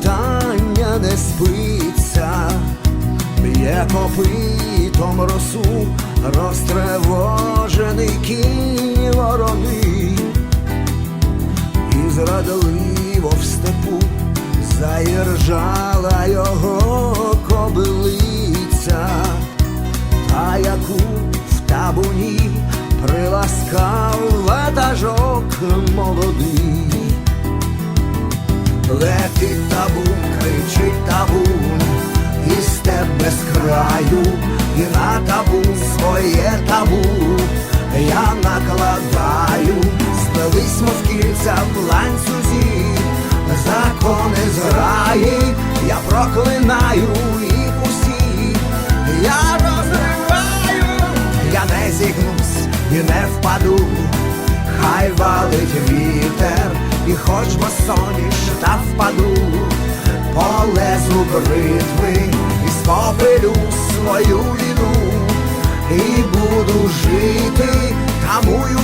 світання не спиться, б'є копитом росу, розтревожений кінь ворони, і зрадливо в степу заіржала його Летить табун, кричить табун, і степ без краю, і на табун своє табу я накладаю, спились мов кільця в ланцюзі, закони зграї, я проклинаю їх усі, я розриваю, я не зігнусь і не впаду, хай валить вітер, і хоч босоніж та впаду, полезу бритви і скопилю свою віну, і буду жити, тамую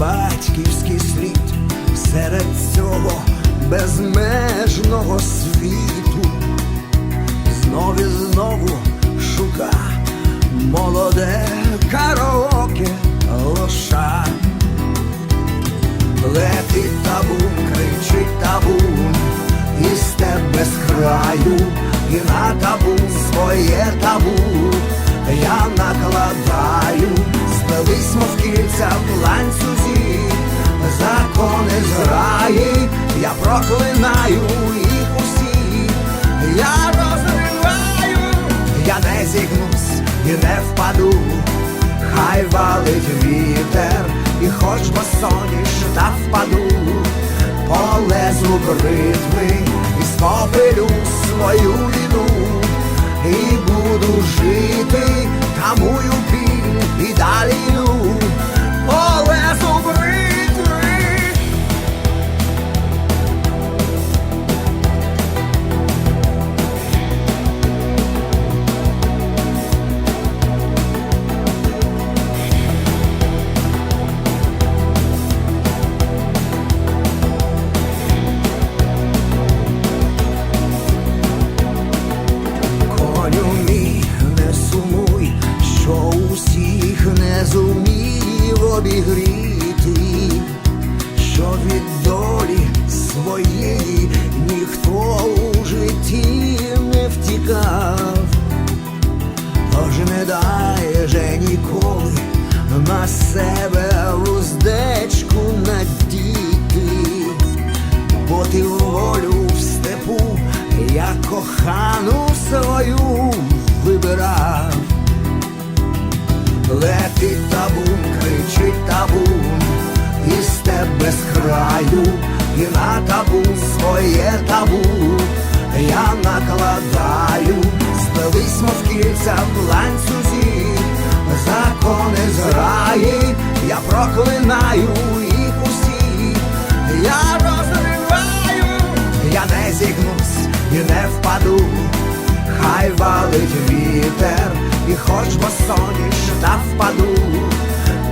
батьківський слід серед цього безмежного світу, знов і знову шука молоде караоке лоша. Летить табун, кричить табун, і степ без краю, і на табун своє табу я накладаю, спились мов кільця в закони зграї, я проклинаю їх усі, я розриваю, я не зігнусь і не впаду, хай валить вітер, і хоч босоніж та впаду, по лезу бритви і скопилю свою віну, і буду жити, тамую біль і далі йду, себе вуздечку надіти бо ти волю в степу, я кохану свою вибирав. Летить табун, кричить табун, і степ без краю, і на табун своє табу я накладаю, спились мов кільця в ланцюзі, закони я проклинаю їх усі, я розриваю, я не зігнусь і не впаду, хай валить вітер, і хоч босоніж та впаду,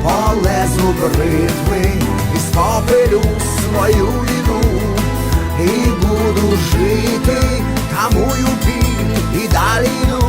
по лезу бритви і скопилю свою віну, і буду жити, тамую біль і далі йду,